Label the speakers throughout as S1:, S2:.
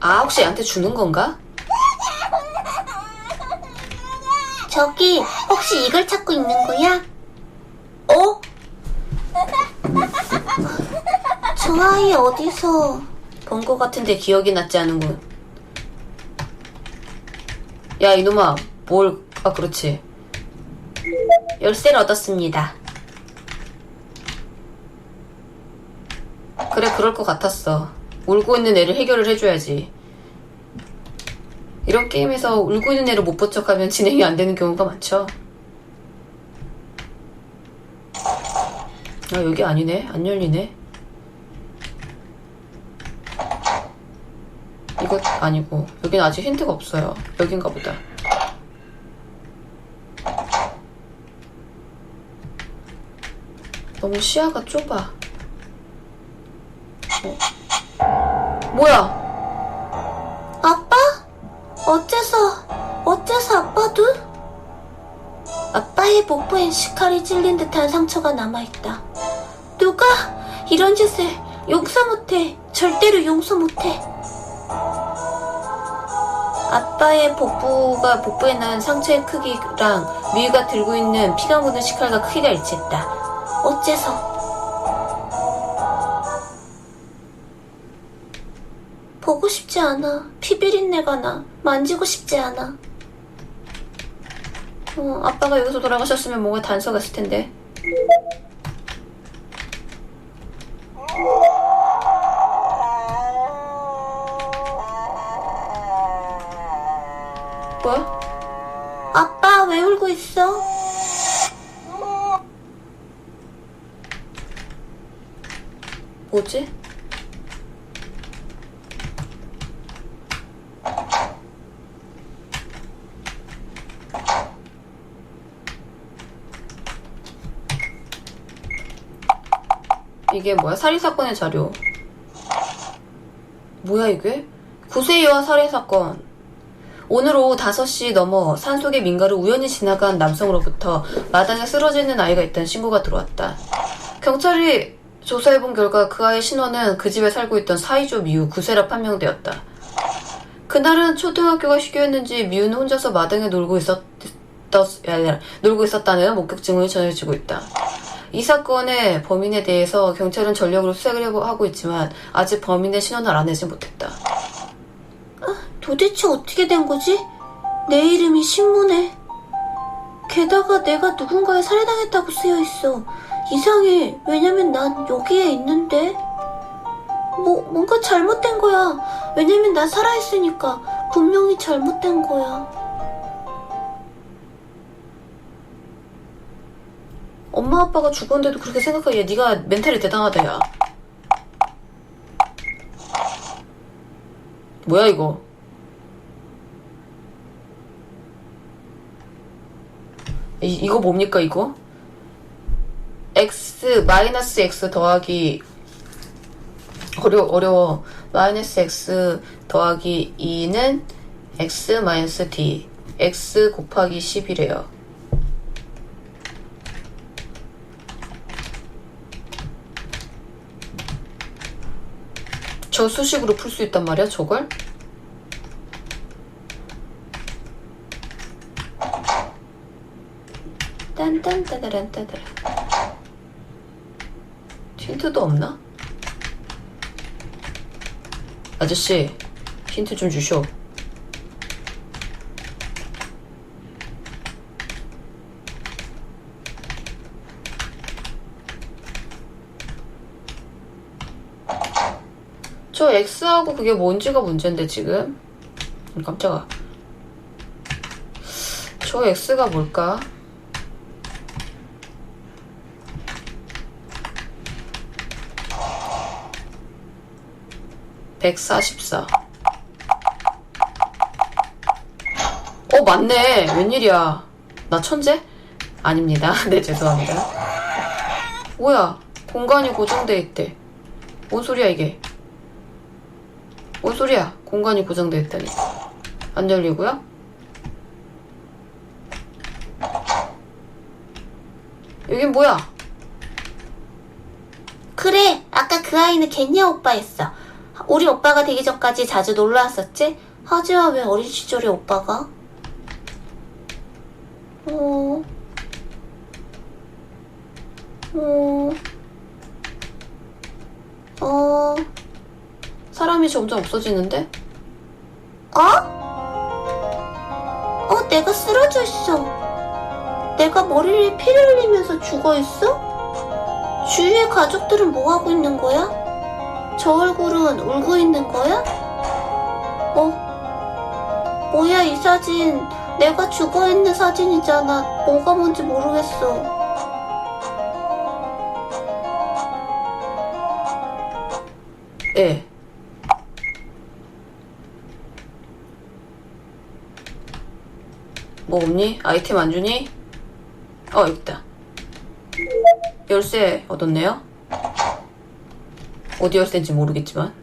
S1: 아, 혹시 얘한테 주는 건가?
S2: 저기, 혹시 이걸 찾고 있는 거야? 어? 저 아이 어디서?
S1: 본 거 같은데 기억이 났지 않은군. 야, 이놈아, 뭘, 아, 그렇지. 열쇠를 얻었습니다. 그래, 그럴 것 같았어. 울고 있는 애를 해결을 해줘야지. 이런 게임에서 울고 있는 애를 못본 척하면 진행이 안 되는 경우가 많죠. 아, 여기 아니네. 안 열리네. 이것 아니고 여긴 아직 힌트가 없어요. 여긴가 보다. 너무 시야가 좁아. 어. 뭐야?
S2: 복부엔 시칼이 찔린 듯한 상처가 남아있다. 누가 이런 짓을 용서 못해. 절대로 용서 못해.
S1: 아빠의 복부가 복부에 난 상처의 크기랑 미유가 들고 있는 피가 묻은 식칼과 크기가 일치했다.
S2: 어째서? 보고 싶지 않아. 피비린내가 나. 만지고 싶지 않아.
S1: 어, 아빠가 여기서 돌아가셨으면 뭔가 단서가 있을 텐데. 이게 뭐야? 살인사건의 자료. 뭐야 이게? 구세이와 살인사건. 오늘 오후 5시 넘어 산속의 민가를 우연히 지나간 남성으로부터 마당에 쓰러져 있는 아이가 있다는 신고가 들어왔다. 경찰이 조사해본 결과 그 아이의 신원은 그 집에 살고 있던 사이조 미우 9세라 판명되었다. 그날은 초등학교가 휴교였는지 미우는 혼자서 마당에 놀고 있었, 놀고 있었다는 목격 증언이 전해지고 있다. 이 사건의 범인에 대해서 경찰은 전력으로 수색을 하고 있지만 아직 범인의 신원을 알아내지 못했다.
S2: 도대체 어떻게 된 거지? 내 이름이 신문에. 게다가 내가 누군가에 살해당했다고 쓰여 있어. 이상해. 왜냐면 난 여기에 있는데. 뭐, 뭔가 잘못된 거야. 왜냐면 난 살아있으니까. 분명히 잘못된 거야.
S1: 엄마 아빠가 죽었는데도 그렇게 생각하기에 네가 멘탈이 대단하다 야. 뭐야 이거? 이, 이거 뭡니까 이거? x 마이너스 x 더하기 어려 어려워 마이너스 x 더하기 2는 x 마이너스 d x 곱하기 10이래요. 저 수식으로 풀 수 있단 말이야, 저걸? 딴딴따다란 따다란. 힌트도 없나? 아저씨, 힌트 좀 주쇼. 저 X하고 그게 뭔지가 문제인데 지금? 음, 깜짝아. 저 X가 뭘까? (144) 어 맞네. 웬일이야. 나 천재? 아닙니다. 네 죄송합니다. 뭐야? 공간이 고정돼 있대. 뭔 소리야 이게 뭔 소리야? 공간이 고정되어 있다니. 안 열리고요? 여긴 뭐야?
S2: 그래, 아까 그 아이는 개냐 오빠였어. 우리 오빠가 되기 전까지 자주 놀러 왔었지? 하지만 왜 어린 시절에 오빠가? 어... 어...
S1: 어, 사람이 점점 없어지는데?
S2: 어? 어, 내가 쓰러져 있어. 내가 머리를 피를 흘리면서 죽어 있어? 주위의 가족들은 뭐 하고 있는 거야? 저 얼굴은 울고 있는 거야? 어? 뭐야, 이 사진. 내가 죽어 있는 사진이잖아. 뭐가 뭔지 모르겠어.
S1: 예. 뭐 없니? 아이템 안 주니? 어, 있다. 열쇠 얻었네요. 어디 열쇠인지 모르겠지만.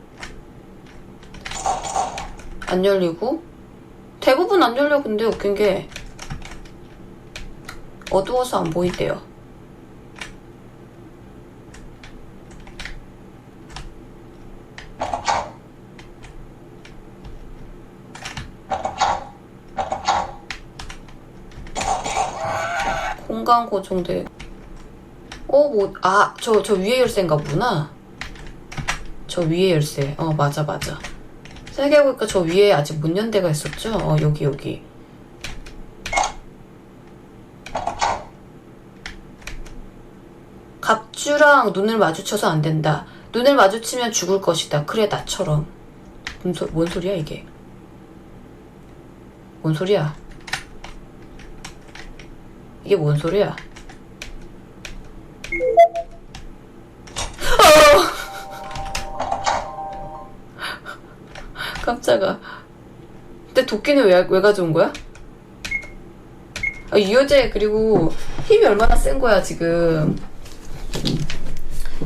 S1: 안 열리고. 대부분 안 열려, 근데 웃긴 게. 어두워서 안 보인대요. 공간 고정돼. 어, 뭐, 아, 저, 저 위에 열쇠인가 보구나. 저 위에 열쇠. 어, 맞아, 맞아. 생각해보니까 저 위에 아직 못 연 데가 있었죠? 어, 여기, 여기. 갑주랑 눈을 마주쳐서 안 된다. 눈을 마주치면 죽을 것이다. 그래, 나처럼. 뭔, 소, 뭔 소리야, 이게? 뭔 소리야? 이게 뭔 소리야? 어! 깜짝아. 근데 도끼는 왜, 왜 가져온 거야? 아, 이 여자 그리고 힘이 얼마나 센 거야 지금.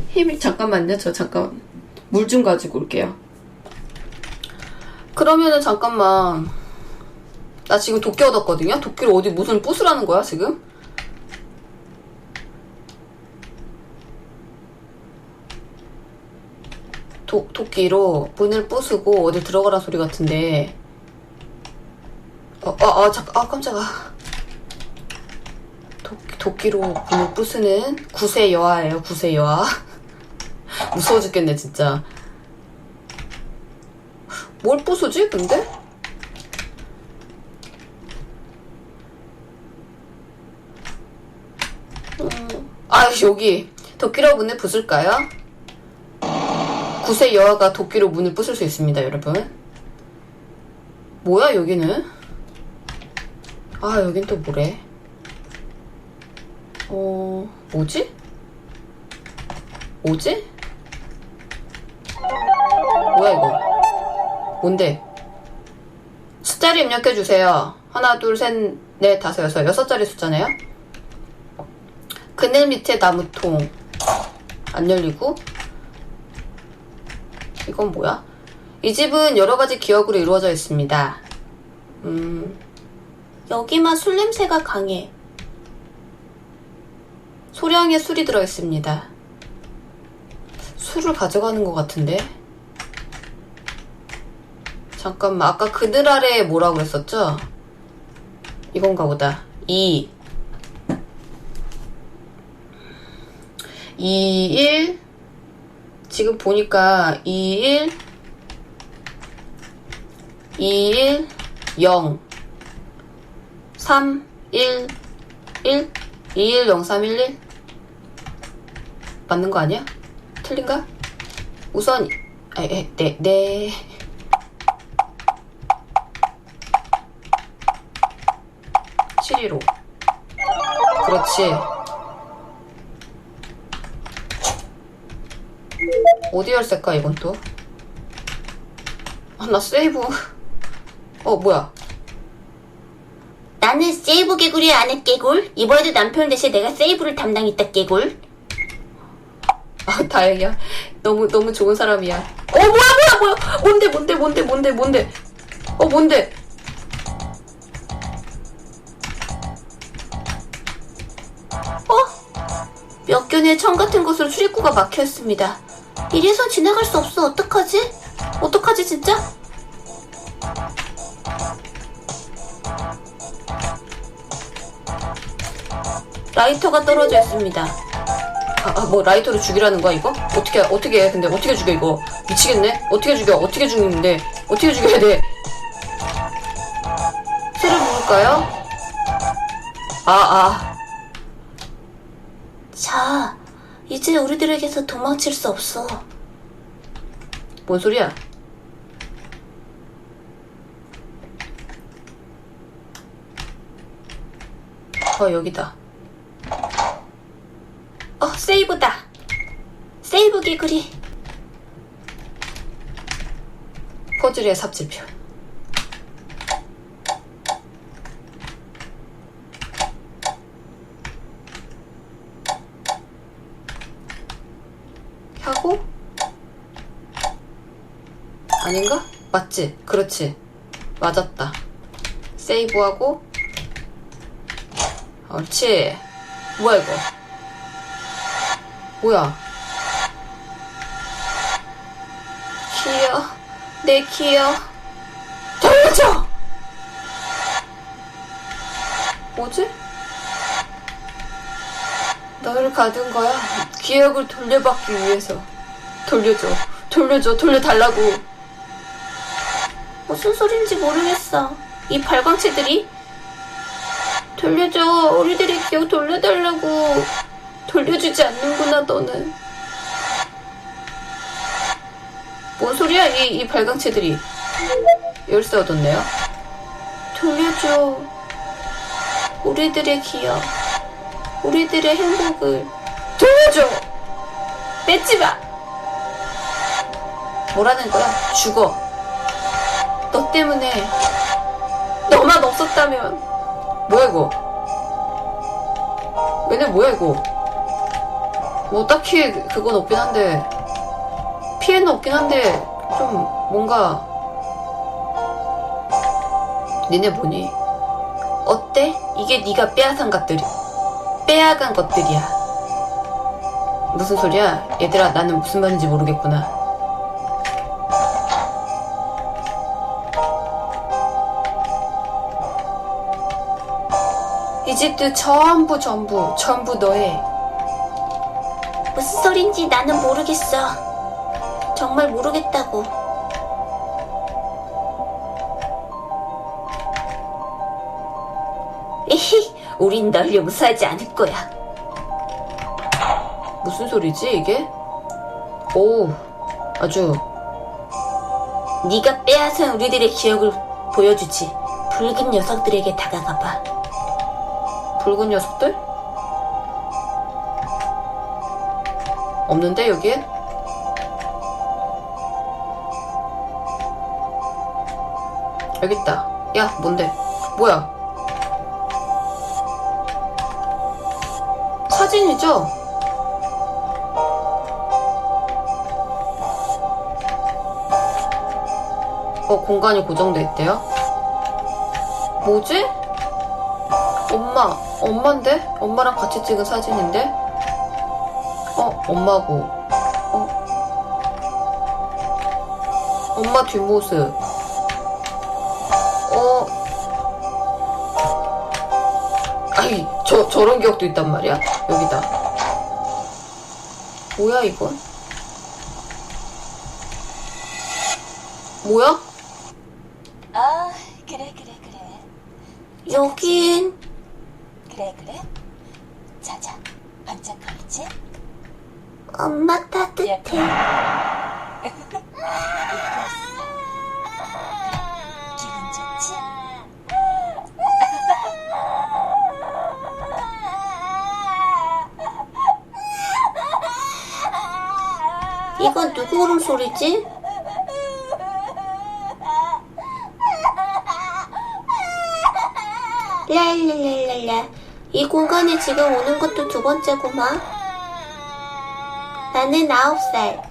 S1: 힘이 잠깐만요. 저 잠깐 물 좀 가지고 올게요. 그러면은 잠깐만. 나 지금 도끼 얻었거든요. 도끼를 어디 무슨 부수라는 거야 지금? 도, 도끼로 문을 부수고 어디 들어가란 소리 같은데. 어, 어, 어, 잠깐, 아, 깜짝아. 도, 도끼로 문을 부수는 구세 여아예요, 구세 여아. 무서워 죽겠네, 진짜. 뭘 부수지, 근데? 음, 아, 여기. 도끼로 문을 부술까요? 구세 여아가 도끼로 문을 부술 수 있습니다, 여러분. 뭐야, 여기는? 아, 여긴 또 뭐래? 어, 뭐지? 뭐지? 뭐야, 이거? 뭔데? 숫자를 입력해주세요. 하나, 둘, 셋, 넷, 다섯, 여섯. 여섯 자리 숫자네요? 그늘 밑에 나무통. 안 열리고. 이건 뭐야? 이 집은 여러 가지 기억으로 이루어져 있습니다. 음,
S2: 여기만 술 냄새가 강해.
S1: 소량의 술이 들어있습니다. 술을 가져가는 것 같은데? 잠깐만, 아까 그늘 아래에 뭐라고 했었죠? 이건가 보다. 2. 2, 1. 지금 보니까 2, 1. 2, 1. 0. 3, 1. 1. 2, 1, 0, 3, 1, 1. 맞는 거 아니야? 틀린가? 우선, 아, 에, 네, 네. 그렇지. 어디 열쇠까, 이건 또? 아, 나 세이브. 어, 뭐야.
S2: 나는 세이브 개굴이 아는 개굴. 이번에도 남편 대신 내가 세이브를 담당했다 개굴.
S1: 아, 다행이야. 너무, 너무 좋은 사람이야. 어, 뭐야, 뭐야, 뭐야! 뭔데, 뭔데, 뭔데, 뭔데, 뭔데. 어, 뭔데?
S2: 몇 견의 청 같은 곳으로 출입구가 막혀 있습니다. 이래서 지나갈 수 없어. 어떡하지? 어떡하지, 진짜?
S1: 라이터가 떨어져 있습니다. 아, 아, 뭐 라이터로 죽이라는 거야 이거? 어떻게 어떻게 해? 근데 어떻게 죽여 이거? 미치겠네? 어떻게 죽여? 어떻게 죽이는데? 어떻게 죽여야 돼? 새를 부을까요? 아 아.
S2: 자, 이제 우리들에게서 도망칠 수 없어.
S1: 뭔 소리야? 어 여기다.
S2: 어, 세이브다. 세이브 개구리.
S1: 퍼즐의 삽질표. 하고 아닌가? 맞지? 그렇지. 맞았다. 세이브하고 옳지. 뭐야 이거? 뭐야? 키어 내 키어 돌려줘! 뭐지? 너를 가둔 거야? 기억을 돌려받기 위해서 돌려줘 돌려줘 돌려달라고
S2: 무슨 소린지 모르겠어. 이 발광체들이 돌려줘. 우리들의 기억 돌려달라고.
S1: 돌려주지 않는구나 너는 뭔 소리야 이, 이 발광체들이 열쇠 얻었네요
S2: 돌려줘. 우리들의 기억. 우리들의 행복을.
S1: 돌려줘!
S2: 뺏지 마!
S1: 뭐라는 거야? 죽어. 너 때문에 너만 없었다면 뭐야 이거? 얘네 뭐야 이거? 뭐 딱히 그건 없긴 한데 피해는 없긴 한데 좀 뭔가 니네 뭐니? 어때? 이게 네가 빼앗은 것들이 빼앗은 것들이야. 무슨 소리야? 얘들아 나는 무슨 말인지 모르겠구나. 이 집들 전부 전부 전부 너의
S2: 무슨 소린지 나는 모르겠어. 정말 모르겠다고. 에히, 우린 널 용서하지 않을 거야.
S1: 무슨 소리지 이게? 오 아주
S2: 네가 빼앗은 우리들의 기억을 보여주지. 붉은 녀석들에게 다가가봐.
S1: 붉은 녀석들? 없는데 여기엔? 여기 있다. 야 뭔데? 뭐야? 사진이죠? 어 공간이 고정돼 있대요. 뭐지? 엄마, 엄마인데? 엄마랑 같이 찍은 사진인데? 어, 엄마고. 어? 엄마 뒷모습. 어. 아이, 저, 저런 기억도 있단 말이야? 여기다. 뭐야, 이건? 뭐야?
S3: 아, 그래, 그래, 그래.
S2: 여긴
S3: 그래, 그래. 자자, 반짝거리지?
S2: 엄마 따뜻해.
S3: 기분 좋지?
S2: 이건 누구 울음소리지? 랄랄랄랄라. 이 공간에 지금 오는 것도 두 번째구만. 나는 아홉 살.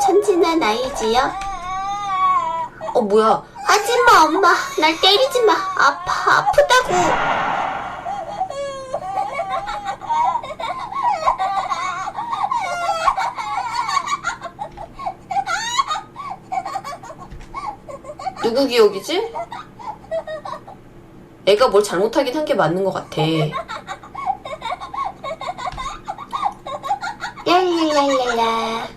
S2: 천진한 아이지요.
S1: 어, 뭐야?
S2: 하지마 엄마. 날 때리지 마. 아파 아프다고.
S1: 누구 기억이지? 애가 뭘 잘못하긴 한 게 맞는 것 같아.
S2: 랄랄랄랄라.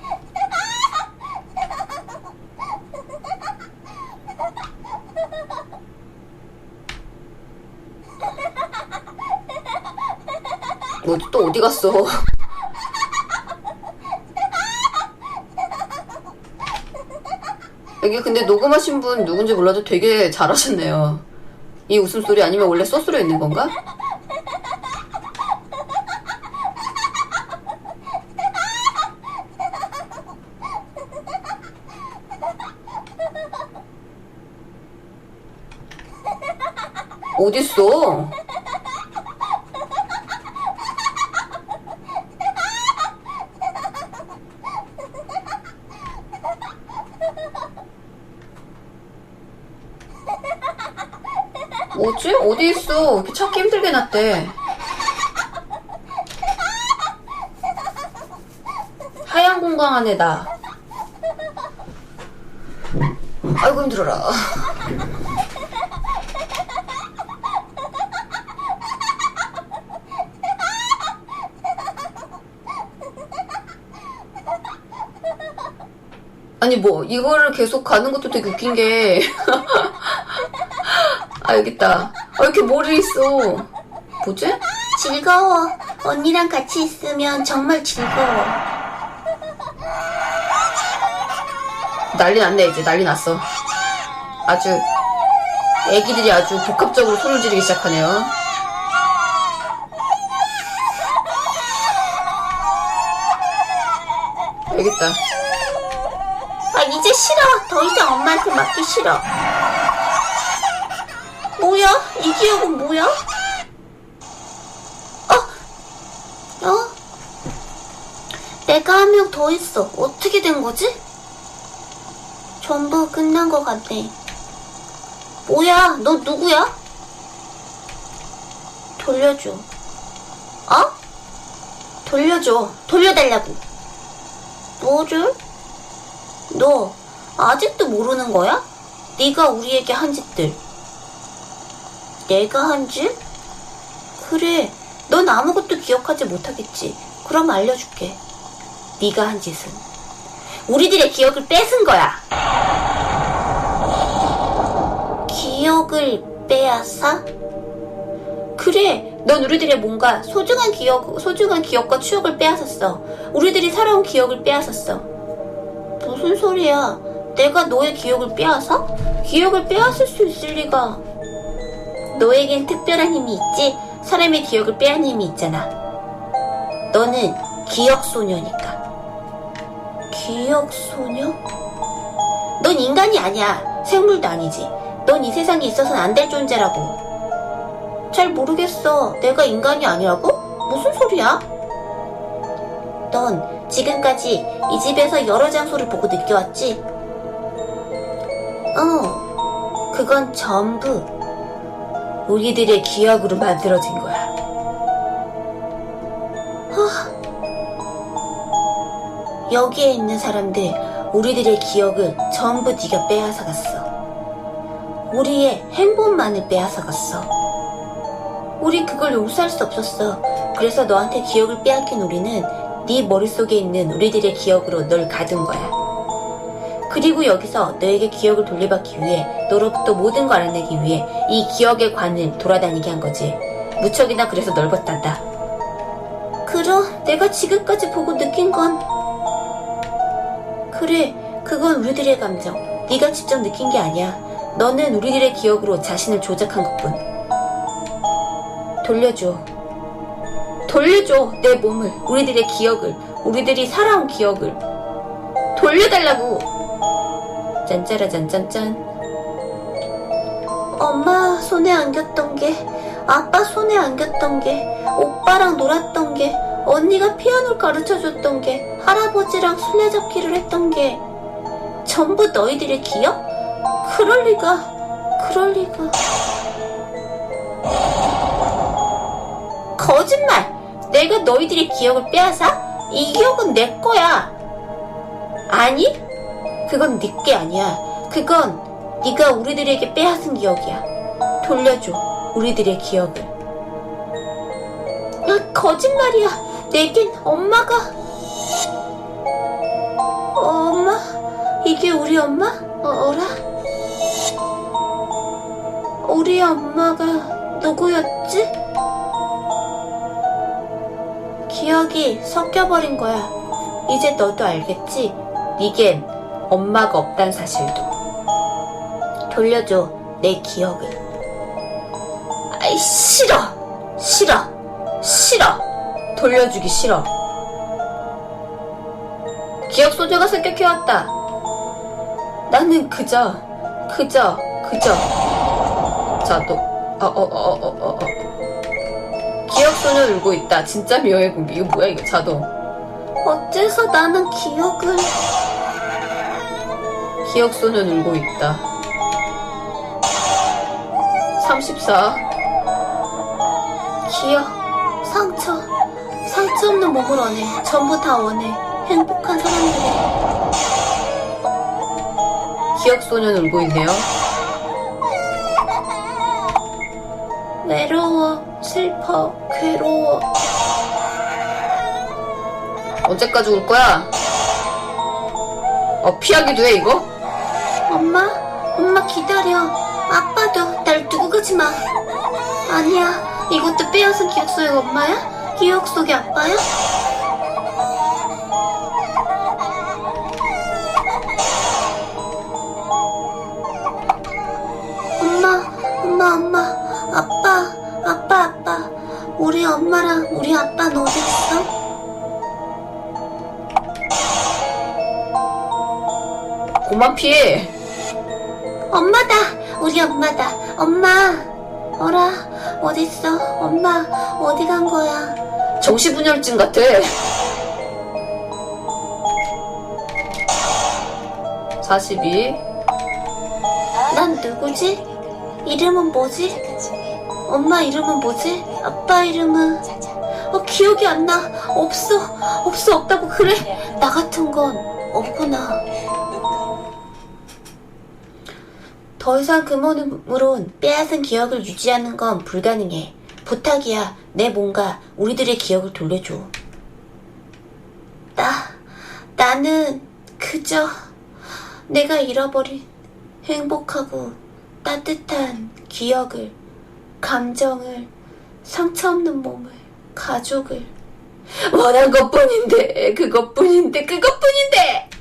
S1: 뭐또 어디 갔어? 여기 근데 녹음하신 분 누군지 몰라도 되게 잘하셨네요. 이 웃음소리 아니면 원래 소스로 있는 건가? 어딨어? 뭐지? 어디 있어? 찾기 힘들게 놨대. 하얀 공간 안에 나. 아이고 힘들어라. 아니 뭐 이거를 계속 가는 것도 되게 웃긴 게 아, 여기 있다. 아, 이렇게 머리 있어. 뭐지?
S2: 즐거워. 언니랑 같이 있으면 정말 즐거워.
S1: 난리 났네, 이제. 난리 났어. 아주, 애기들이 아주 복합적으로 손을 지르기 시작하네요. 있다.
S2: 아, 이제 싫어. 더 이상 엄마한테 맡기 싫어. 뭐야? 이 기억은 뭐야? 어? 어? 내가 한 명 더 있어. 어떻게 된 거지? 전부 끝난 것 같네. 뭐야? 너 누구야? 돌려줘. 어? 돌려줘. 돌려달라고. 뭐를? 너 아직도 모르는 거야? 네가 우리에게 한 짓들. 내가 한 짓? 그래, 넌 아무것도 기억하지 못하겠지. 그럼 알려줄게. 네가 한 짓은 우리들의 기억을 뺏은 거야. 기억을 빼앗아? 그래, 넌 우리들의 뭔가 소중한 기억, 소중한 기억과 추억을 빼앗았어. 우리들이 살아온 기억을 빼앗았어. 무슨 소리야? 내가 너의 기억을 빼앗아? 기억을 빼앗을 수 있을 리가. 너에겐 특별한 힘이 있지? 사람의 기억을 빼앗는 힘이 있잖아. 너는 기억 소녀니까. 기억 소녀? 넌 인간이 아니야. 생물도 아니지. 넌 이 세상에 있어서는 안 될 존재라고. 잘 모르겠어. 내가 인간이 아니라고? 무슨 소리야? 넌 지금까지 이 집에서 여러 장소를 보고 느껴왔지? 어, 그건 전부 우리들의 기억으로 만들어진 거야. 하, 여기에 있는 사람들, 우리들의 기억을 전부 네가 빼앗아 갔어. 우리의 행복만을 빼앗아 갔어. 우리 그걸 용서할 수 없었어. 그래서 너한테 기억을 빼앗긴 우리는 네 머릿속에 있는 우리들의 기억으로 널 가둔 거야. 그리고 여기서 너에게 기억을 돌려받기 위해 너로부터 모든 걸 알아내기 위해 이 기억의 관을 돌아다니게 한 거지. 무척이나 그래서 넓었단다. 그럼 내가 지금까지 보고 느낀 건 그래 그건 우리들의 감정. 네가 직접 느낀 게 아니야. 너는 우리들의 기억으로 자신을 조작한 것뿐. 돌려줘. 돌려줘 내 몸을 우리들의 기억을 우리들이 살아온 기억을 돌려달라고 짠짜라 짠짠짠 엄마 손에 안겼던 게 아빠 손에 안겼던 게 오빠랑 놀았던 게 언니가 피아노를 가르쳐 줬던 게 할아버지랑 술래잡기를 했던 게 전부 너희들의 기억? 그럴 리가 그럴 리가 거짓말! 내가 너희들의 기억을 빼앗아? 이 기억은 내 거야. 아니? 그건 네게 아니야. 그건 네가 우리들에게 빼앗은 기억이야. 돌려줘, 우리들의 기억을. 야, 거짓말이야. 내겐 엄마가. 어, 엄마? 이게 우리 엄마? 어, 어라? 우리 엄마가 누구였지? 기억이 섞여버린 거야. 이제 너도 알겠지? 니겐 엄마가 없단 사실도. 돌려줘, 내 기억을. 아이, 싫어! 싫어! 싫어!
S1: 돌려주기 싫어. 기억 소녀가 습격해왔다. 나는 그저, 그저, 그저. 자도, 어, 어, 어, 어, 어, 어. 기억 소녀 울고 있다. 진짜 공기. 이거 뭐야, 이거 자동.
S2: 어째서 나는 기억을.
S1: 기억 소녀 울고 있다. 34.
S2: 기억, 상처, 상처 없는 몸을 원해. 전부 다 원해. 행복한 사람들의.
S1: 기억 소녀 울고 있네요.
S2: 외로워, 슬퍼, 괴로워.
S1: 언제까지 울 거야? 어, 피하기도 해, 이거?
S2: 엄마, 엄마 기다려. 아빠도 날 두고 가지 마. 아니야, 이것도 빼앗은 기억 속의 엄마야? 기억 속의 아빠야? 엄마, 엄마, 엄마, 아빠, 아빠, 아빠. 우리 엄마랑 우리 아빠는 어디 있어?
S1: 그만 피해.
S2: 우리 엄마다! 엄마! 어라, 어딨어? 엄마, 어디 간 거야?
S1: 정신분열증 같아. 사십이
S2: 난 누구지? 이름은 뭐지? 엄마 이름은 뭐지? 아빠 이름은? 어, 기억이 안 나. 없어. 없어, 없다고 그래. 나 같은 건 없구나. 더 이상 그 몸으론 빼앗은 기억을 유지하는 건 불가능해. 부탁이야. 내 몸과 우리들의 기억을 돌려줘. 나, 나는 그저 내가 잃어버린 행복하고 따뜻한 기억을, 감정을, 상처 없는 몸을, 가족을.
S1: 원한 것뿐인데 그것뿐인데 그것뿐인데.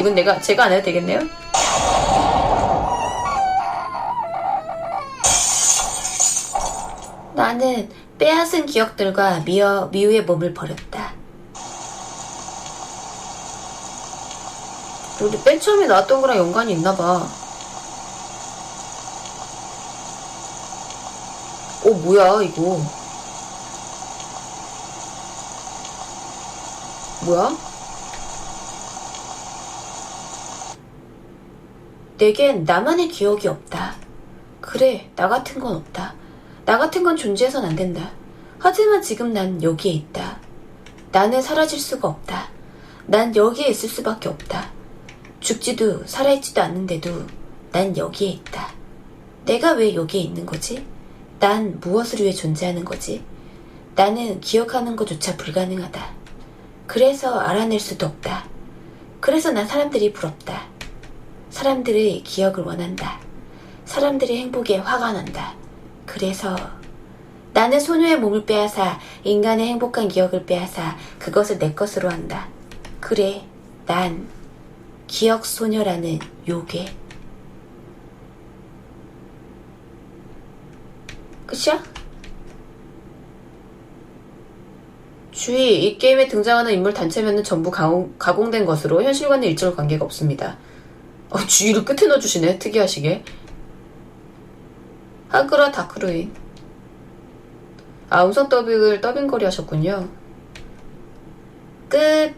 S1: 이건 내가 제가 안 해도 되겠네요.
S2: 나는 빼앗은 기억들과 미어, 미우의 몸을 버렸다.
S1: 우리 맨 처음에 나왔던 거랑 연관이 있나 봐. 오 뭐야 이거. 뭐야?
S2: 내겐 나만의 기억이 없다. 그래, 나 같은 건 없다. 나 같은 건 존재해선 안 된다. 하지만 지금 난 여기에 있다. 나는 사라질 수가 없다. 난 여기에 있을 수밖에 없다. 죽지도 살아있지도 않는데도 난 여기에 있다. 내가 왜 여기에 있는 거지? 난 무엇을 위해 존재하는 거지? 나는 기억하는 것조차 불가능하다. 그래서 알아낼 수도 없다. 그래서 난 사람들이 부럽다. 사람들의 기억을 원한다. 사람들의 행복에 화가 난다. 그래서 나는 소녀의 몸을 빼앗아 인간의 행복한 기억을 빼앗아 그것을 내 것으로 한다. 그래, 난 기억 소녀라는 요괴.
S1: 끝이야? 주의, 이 게임에 등장하는 인물 단체면은 전부 가공, 가공된 것으로 현실과는 일절 관계가 없습니다. 어, 주의를 끝에 넣어주시네, 특이하시게. 하그라 다크루인. 아, 음성 더빙을 더빙거리 하셨군요.
S2: 끝.